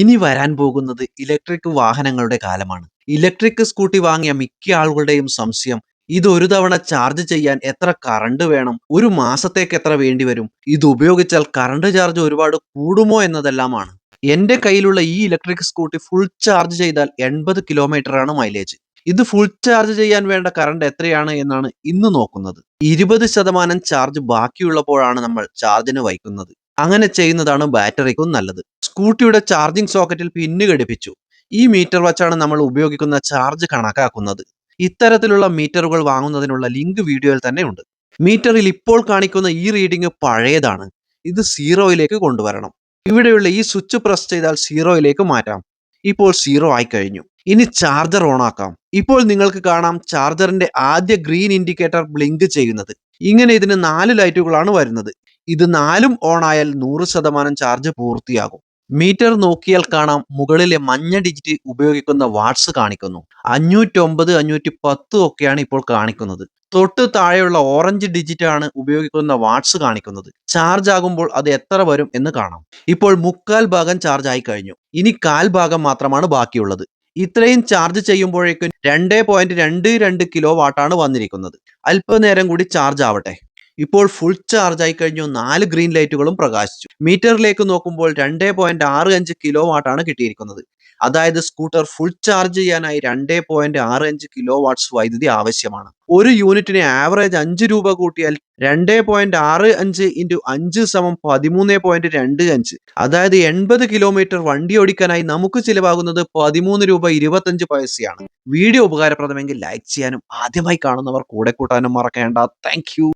ഇനി വരാൻ പോകുന്നത് ഇലക്ട്രിക് വാഹനങ്ങളുടെ കാലമാണ്. ഇലക്ട്രിക് സ്കൂട്ടി വാങ്ങിയ മിക്ക ആളുകളുടെയും സംശയം ഇത് ഒരു തവണ ചാർജ് ചെയ്യാൻ എത്ര കറണ്ട് വേണം ഒരു മാസത്തേക്ക് എത്ര വേണ്ടി വരും ഇത് ഉപയോഗിച്ചാൽ കറണ്ട് ചാർജ് ഒരുപാട് കൂടുമോ എന്നതെല്ലാമാണ്. എന്റെ കയ്യിലുള്ള ഈ ഇലക്ട്രിക് സ്കൂട്ടി ഫുൾ ചാർജ് ചെയ്താൽ എൺപത് ആണ് മൈലേജ് ഇത് ഫുൾ ചാർജ് ചെയ്യാൻ വേണ്ട കറണ്ട് എത്രയാണ് എന്നാണ് ഇന്ന് നോക്കുന്നത്. ഇരുപത് ശതമാനം ചാർജ് ബാക്കിയുള്ളപ്പോഴാണ് നമ്മൾ ചാർജിന് വയ്ക്കുന്നത്. അങ്ങനെ ചെയ്യുന്നതാണ് ബാറ്ററിക്കും നല്ലത്. സ്കൂട്ടിയുടെ ചാർജിംഗ് സോക്കറ്റിൽ പിന്ന് ഘടിപ്പിച്ചു. ഈ മീറ്റർ വച്ചാണ് നമ്മൾ ഉപയോഗിക്കുന്ന ചാർജ് കണക്കാക്കുന്നത്. ഇത്തരത്തിലുള്ള മീറ്ററുകൾ വാങ്ങുന്നതിനുള്ള ലിങ്ക് വീഡിയോയിൽ തന്നെ ഉണ്ട് മീറ്ററിൽ ഇപ്പോൾ കാണിക്കുന്ന ഈ റീഡിംഗ് പഴയതാണ്. ഇത് സീറോയിലേക്ക് കൊണ്ടുവരണം. ഇവിടെയുള്ള ഈ സ്വിച്ച് പ്രസ് ചെയ്താൽ സീറോയിലേക്ക് മാറ്റാം. ഇപ്പോൾ സീറോ ആയി കഴിഞ്ഞു ഇനി ചാർജർ ഓൺ ആക്കാം ഇപ്പോൾ നിങ്ങൾക്ക് കാണാം ചാർജറിന്റെ ആദ്യ ഗ്രീൻ ഇൻഡിക്കേറ്റർ ബ്ലിങ്ക് ചെയ്യുന്നത്. ഇങ്ങനെ ഇതിന് നാല് ലൈറ്റുകളാണ് വരുന്നത്. ഇത് നാലും ഓൺ ആയാൽ നൂറ് ശതമാനം ചാർജ് പൂർത്തിയാകും. മീറ്റർ നോക്കിയാൽ കാണാം മുകളിലെ മഞ്ഞ ഡിജിറ്റ് ഉപയോഗിക്കുന്ന വാട്ട്സ് കാണിക്കുന്നു. അഞ്ഞൂറ്റൊമ്പത് അഞ്ഞൂറ്റി പത്ത് ഒക്കെയാണ് ഇപ്പോൾ കാണിക്കുന്നത്. തൊട്ട് താഴെയുള്ള ഓറഞ്ച് ഡിജിറ്റ് ആണ് ഉപയോഗിക്കുന്ന വാട്ട്സ് കാണിക്കുന്നത്. ചാർജ് ആകുമ്പോൾ അത് എത്ര വരും എന്ന് കാണാം. ഇപ്പോൾ മുക്കാൽ ഭാഗം ചാർജ് ആയി കഴിഞ്ഞു. ഇനി കാൽ ഭാഗം മാത്രമാണ് ബാക്കിയുള്ളത്. ഇത്രയും ചാർജ് ചെയ്യുമ്പോഴേക്കും രണ്ട് പോയിന്റ് രണ്ട് രണ്ട് കിലോ വാട്ടാണ് വന്നിരിക്കുന്നത്. അല്പനേരം കൂടി ചാർജ് ആവട്ടെ. ഇപ്പോൾ ഫുൾ ചാർജ് ആയി കഴിഞ്ഞു. നാല് ഗ്രീൻ ലൈറ്റുകളും പ്രകാശിച്ചു. മീറ്ററിലേക്ക് നോക്കുമ്പോൾ രണ്ട് പോയിന്റ് ആറ് അഞ്ച് കിലോ വാട്ടാണ് കിട്ടിയിരിക്കുന്നത്. അതായത് സ്കൂട്ടർ ഫുൾ ചാർജ് ചെയ്യാനായി രണ്ട് പോയിന്റ് ആറ് അഞ്ച് കിലോ വാട്ട്സ് വൈദ്യുതി ആവശ്യമാണ്. ഒരു യൂണിറ്റിന് ആവറേജ് അഞ്ച് രൂപ കൂട്ടിയാൽ രണ്ട് പോയിന്റ് ആറ് അഞ്ച് ഇന്റു അഞ്ച് സമം പതിമൂന്ന് പോയിന്റ് രണ്ട് അഞ്ച്. അതായത് എൺപത് കിലോമീറ്റർ വണ്ടി ഓടിക്കാനായി നമുക്ക് ചിലവാകുന്നത് പതിമൂന്ന് രൂപ ഇരുപത്തഞ്ച് പൈസയാണ്. വീഡിയോ ഉപകാരപ്രദമെങ്കിൽ ലൈക്ക് ചെയ്യാനും ആദ്യമായി കാണുന്നവർ കൂടെ കൂട്ടാനും മറക്കേണ്ട. താങ്ക്